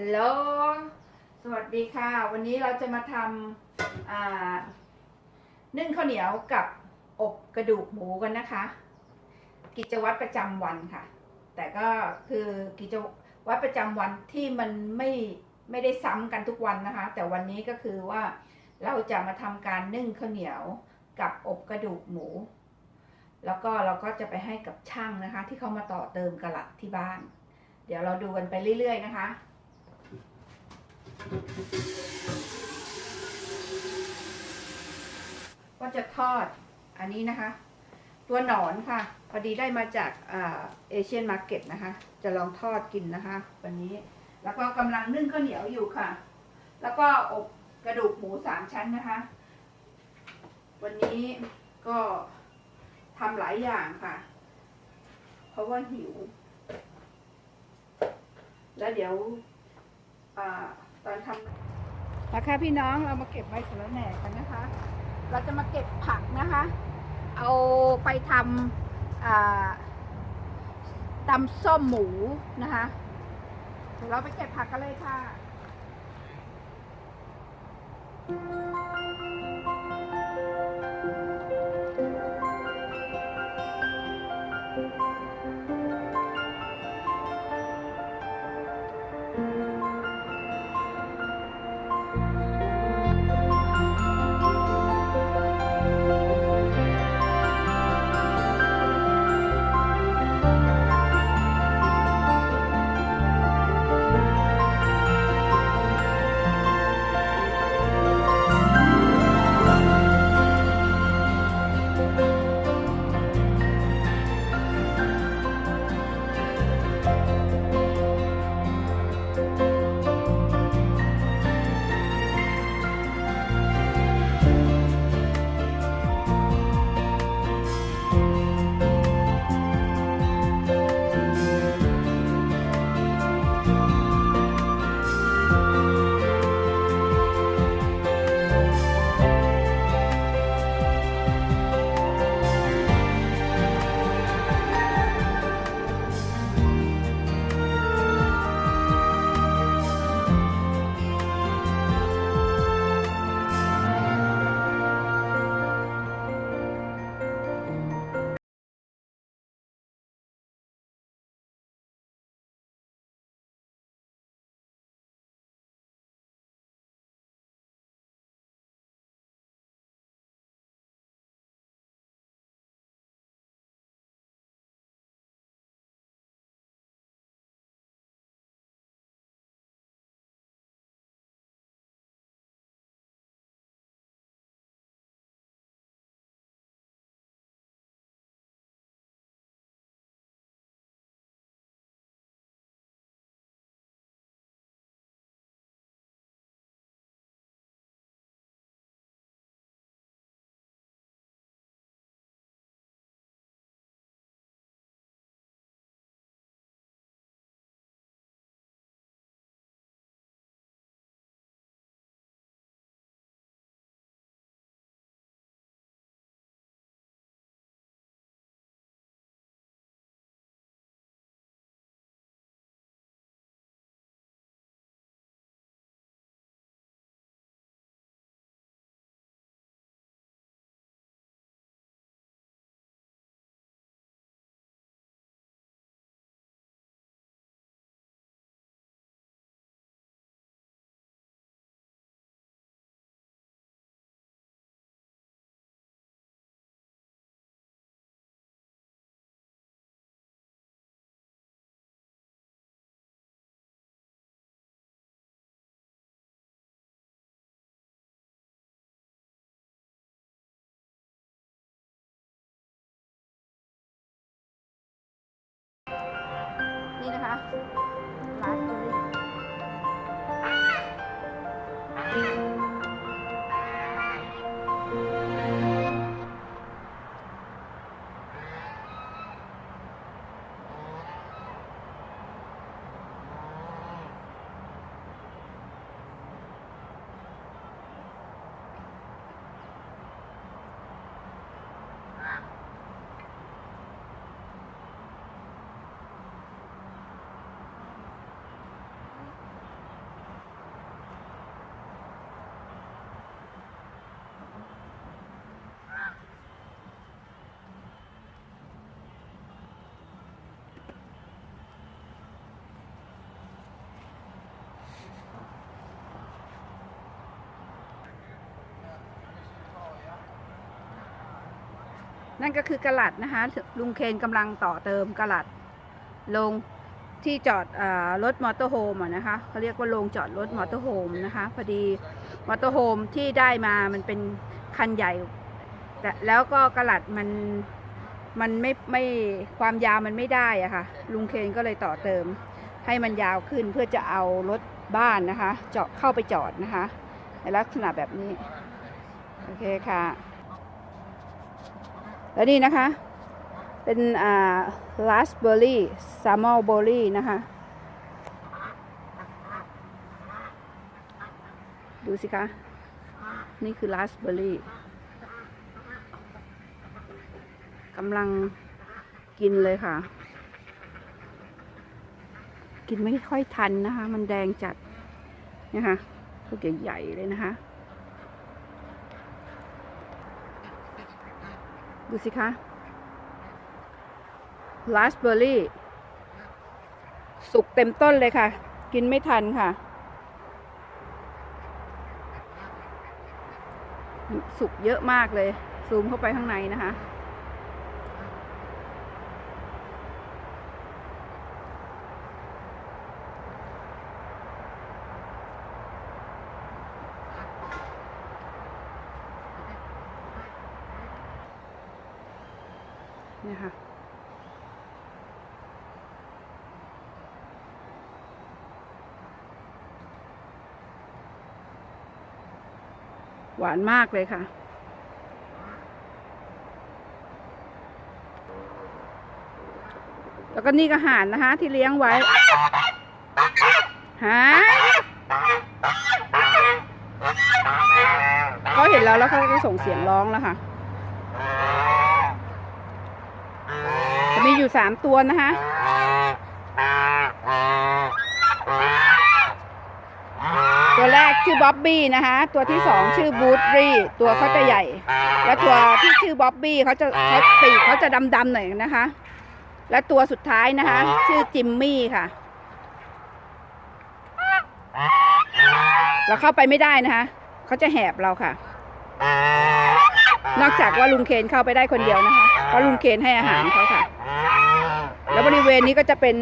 ฮัลโหล สวัสดีค่ะ วันนี้เราจะมาทำนึ่งข้าวเหนียวกับอบกระดูกหมูกันนะคะ กิจวัตรประจำวันค่ะ แต่ก็คือกิจวัตรประจำวันที่มันไม่ไม่ได้ซ้ำกันทุกวันนะคะ แต่วันนี้ก็คือว่าเราจะมาทำการนึ่งข้าวเหนียวกับอบกระดูกหมู แล้วก็เราก็จะไปให้กับช่างนะคะ ที่เขามาต่อเติมกระหลัดที่บ้าน เดี๋ยวเราดูกันไปเรื่อย ๆ นะคะ ก็จะทอดอันนี้นะคะ ตัวหนอนค่ะพอดีได้มาจากเอเชียนมาร์เก็ตนะคะ จะลองทอดกินนะคะ วันนี้แล้วก็กำลังนึ่งข้าวเหนียวอยู่ค่ะ แล้วก็อบกระดูกหมูสามชั้นนะคะ วันนี้ก็ทำหลายอย่างค่ะ เพราะว่าหิว แล้วเดี๋ยวอ่า ตอนทำนะคะพี่น้องเรามาเก็บใบสะระแหน่กันนะคะ เราจะมาเก็บผักนะคะ เอาไปทำตำส้มหมูนะคะเดี๋ยวเราไปเก็บผักกันเลยค่ะ นี่น นั่นก็คือกระหลัดนะคะลุงเคนกำลังต่อเติมกระหลัดลงที่จอดอรถมอเตอร์โฮมนะคะเขาเรียกว่าโรงจอดรถมอเตอร์โฮมนะคะพอดีมอเตอร์โฮมที่ได้มามันเป็นคันใหญ่แต่แล้วก็กระหลัดมันมันไม่ไม่ความยาวมันไม่ได้อะค่ะลุงเคนก็เลยต่อเติม ให้มันยาวขึ้นเพื่อจะเอารถบ้านนะคะ เจาะเข้าไปจอดนะคะ ในลักษณะแบบนี้ โอเคค่ะ แล้วนี่นะคะ เป็นอ่าราสเบอร์รี่ซามอลเบอร์รี่นะคะ ดูสิคะ นี่คือราสเบอร์รี่กำลังกินเลยค่ะ กินไม่ค่อยทันนะคะ มันแดงจัดนะคะลูกใหญ่ๆเลยนะคะ ดูสิคะราสเบอร์รี่ สุกเต็มต้นเลยค่ะ กินไม่ทันค่ะ สุกเยอะมากเลย ซูมเข้าไปข้างในนะคะ นี่ยค่ะ หวานมากเลยค่ะ แล้วก็นี่ก็ห่านนะคะ ที่เลี้ยงไว้ฮะเขาเห็นเราแล้วเขาก็ส่งเสียงร้องแล้วค่ะ จะมี อยู่สามตัวนะคะตัวแรกชื่อบ๊อบบี้นะคะ ตัวที่สองชื่อบูธรี่ ตัวเขาจะใหญ่ และตัวที่ชื่อบ๊อบบี้เขาจะเขาปีกเขาจะดำๆหน่อยนะคะ และตัวสุดท้ายนะคะ ชื่อจิมมี่ค่ะ เราเข้าไปไม่ได้นะคะ เขาจะแหบเราค่ะ นอกจากว่าลุงเคนเข้าไปได้คนเดียวนะคะ เพราะลุงเคนให้อาหารเขาค่ะ แล้วบริเวณนี้ก็จะเป็น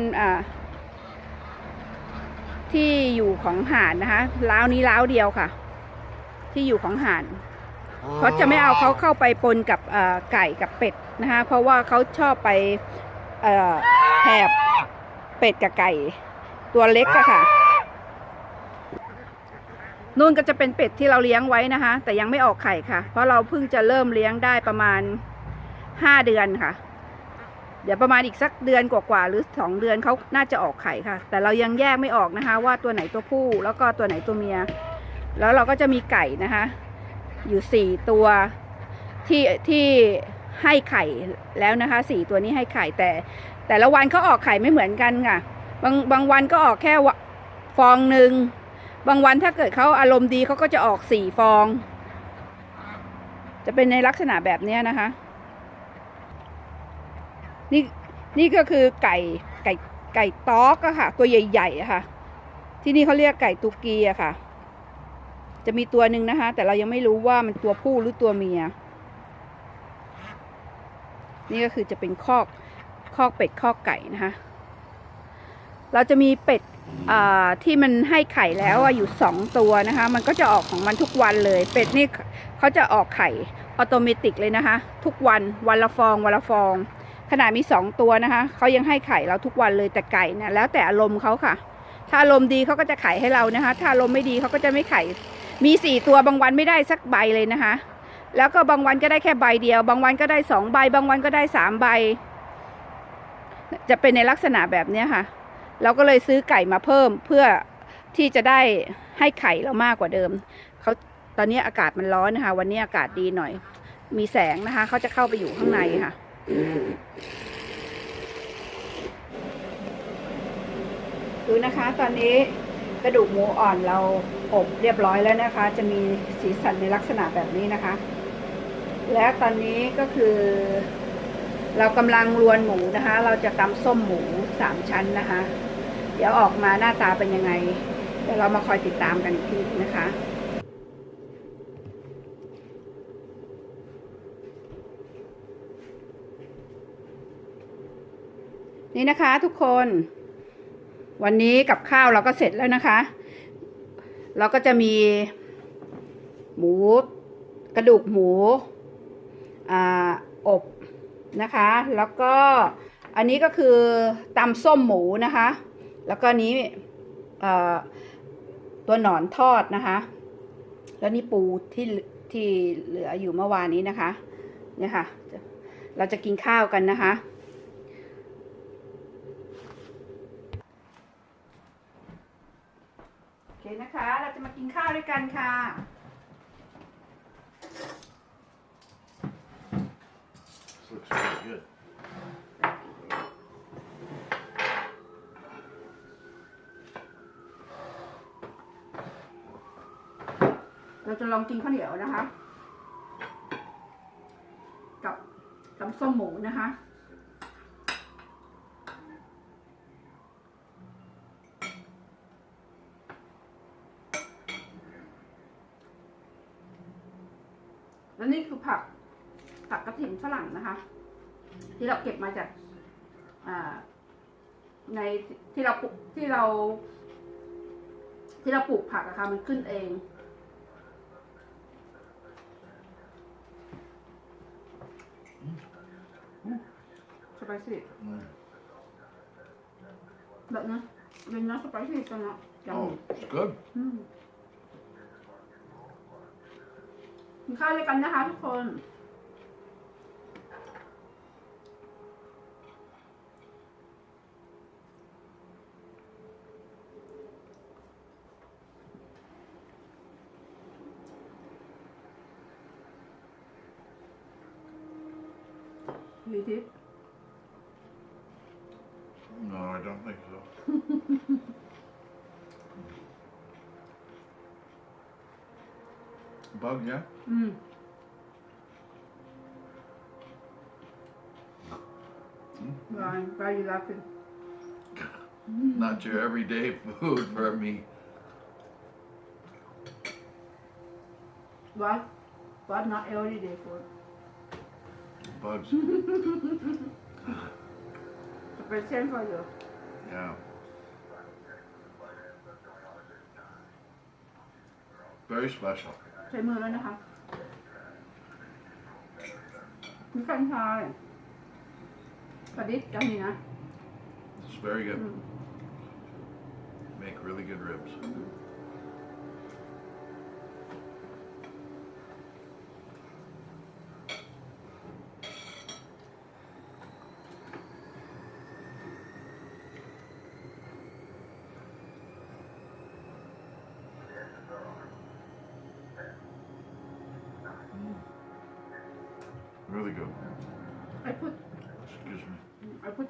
ที่อยู่ของห่านนะคะล้าวนี้ล้าวเดียวค่ะ ที่อยู่ของห่านเพราจะไม่เอาเขาเข้าไปปนกับไก่กับเป็ดนะคะเพราะว่าเขาชอบไปแหบเป็ดกับไก่ ตัวเล็กอะค่ะนู่นก็จะเป็นเป็ดที่เราเลี้ยงไว้นะคะ แต่ยังไม่ออกไข่ค่ะ เพราะเราเพิ่งจะเริ่มเลี้ยงได้ประมาณห้าเดือนค่ะ เดี๋ยวประมาณอีกสักเดือนกว่าๆหรือสองเดือนเขาน่าจะออกไข่ค่ะ แต่เรายังแยกไม่ออกนะคะ ว่าตัวไหนตัวผู้แล้วก็ตัวไหนตัวเมีย แล้วเราก็จะมีไก่นะคะ อยู่สี่ตัวที่ที่ให้ไข่แล้วนะคะสี่ตัวนี้ให้ไข่แต่ แต่ละวันเขาออกไข่ไม่เหมือนกันค่ะ บางบางวันก็ออกแค่วฟองหนึ่งบางวันถ้าเกิดเขาอารมณ์ดีเขาก็จะออกสี่ฟอง จะเป็นในลักษณะแบบนี้นะคะ นี่นี่ก็คือไก่ไก่ไก่ต๊อกอะค่ะ ตัวใหญ่ๆอะค่ะ ที่นี่เขาเรียกไก่ตุกีอะค่ะ จะมีตัวหนึ่งนะคะ แต่เรายังไม่รู้ว่ามันตัวผู้หรือตัวเมีย นี่ก็คือจะเป็นคอกคอกเป็ดคอกไก่นะคะ เราจะมีเป็ดที่มันให้ไข่แล้วอยู่สองตัวนะคะ มันก็จะออกของมันทุกวันเลย เป็ดนี่เขาจะออกไข่ออโตเมติกเลยนะคะ ทุกวันวันละฟองวันละฟอง ขนาดมีสองตัวนะคะเขายังให้ไข่เราทุกวันเลยแต่ไก่เนี่ยแล้วแต่อารมณ์เขาค่ะ ถ้าอารมณ์ดีเขาก็จะไข่ให้เรานะคะ ถ้าอารมณ์ไม่ดีเขาก็จะไม่ไข่มีสี่ตัวบางวันไม่ได้สักใบเลยนะคะ แล้วก็บางวันก็ได้แค่ใบเดียว บางวันก็ได้สองใบบางวันก็ได้สามใบ จะเป็นในลักษณะแบบนี้ค่ะ เราก็เลยซื้อไก่มาเพิ่มเพื่อที่จะได้ให้ไข่เรามากกว่าเดิมเขาตอนนี้อากาศมันร้อนนะคะ วันนี้อากาศดีหน่อย มีแสงนะคะเขาจะเข้าไปอยู่ข้างในค่ะ ดูนะคะ ตอนนี้กระดูกหมูอ่อนเราอบเรียบร้อยแล้วนะคะ จะมีสีสันในลักษณะแบบนี้นะคะ และตอนนี้ก็คือ เรากำลังรวนหมูนะคะ เราจะตำส้มหมูสามชั้นนะคะ เดี๋ยวออกมาหน้าตาเป็นยังไงเดี๋ยวเรามาคอยติดตามกันอีกทีนะคะ นี่นะคะทุกคน วันนี้กับข้าวเราก็เสร็จแล้วนะคะ เราก็จะมี หมู กระดูกหมูออบนะคะ แล้วก็อันนี้ก็คือตำส้มหมูนะคะ แล้วก็นี้ตัวหนอนทอดนะคะ แล้วนี่ปูที่ที่เหลืออยู่เมื่อวานนี้นะคะ เนี่ยค่ะ เราจะกินข้าวกันนะคะ โอเคนะคะ เราจะมากินข้าวด้วยกันค่ะ This looks really good. เราจะลองกินข้าวเหนียวนะคะ กับตำส้มหมูนะคะ แล้วนี่คือผัก ผั กกระถิ่นฝรั่งนะคะ ที่เราเก็บมาจากอ่าในที่เราปลูกที่เรา ที่เราปลูกผักอะค่ะมันขึ้นเองสไปซี่ Mm. แบบนะเป็นน้ำสไปซี่จังนะจัง Oh, it's good. อืมกินข้าวด้วยกันนะคะทุกคน You did? No, I don't think so. Bug, yeah? Mm. Hmm? are you laughing? Not your everyday food for me. What? What not everyday food? Bugs. Special for you. Yeah. Very special. ใช้มือแล้วนะคะมีกันชายกระดิษกันนี่นะ It's very อื good. ม Make really good ribs.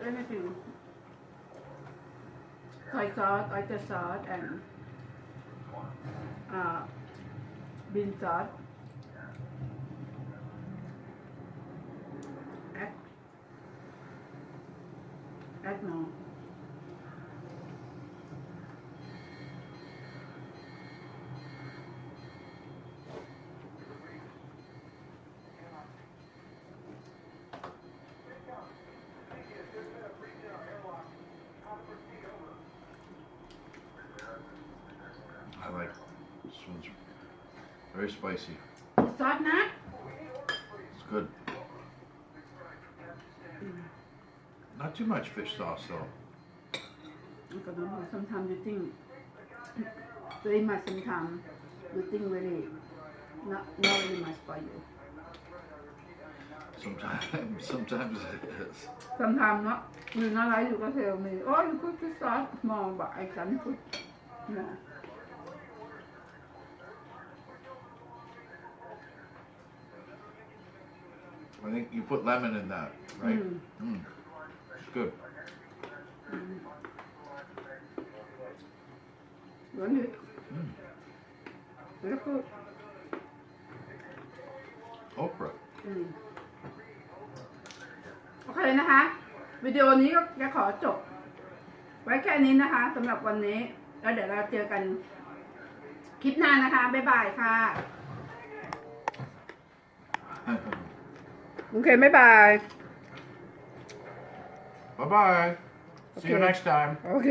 Anything. Soy sauce oyster sauce and uh, bean sauce add add more I like this one's very spicy. You thought not? It's good. Mm. Not too much fish sauce though. Sometimes you think very much sometimes you think really not not really much for you. Sometimes sometimes it is. Sometimes not you not like you can tell me, oh you cook the sauce small but I can cook yeah. I think you put lemon in that, right? Mm. Mm. It's good. แล้วนี่ Mm. แล้วก็ Okra. อืมโอเคนะคะ วิดีโอนี้ก็จะขอจบ ไว้แค่นี้นะคะสำหรับวันนี้ แล้วเดี๋ยวเราเจอกันคลิปหน้านะคะ บ๊ายบายค่ะโอ เคบ๊ายบาย bye bye. See you next time. โอเค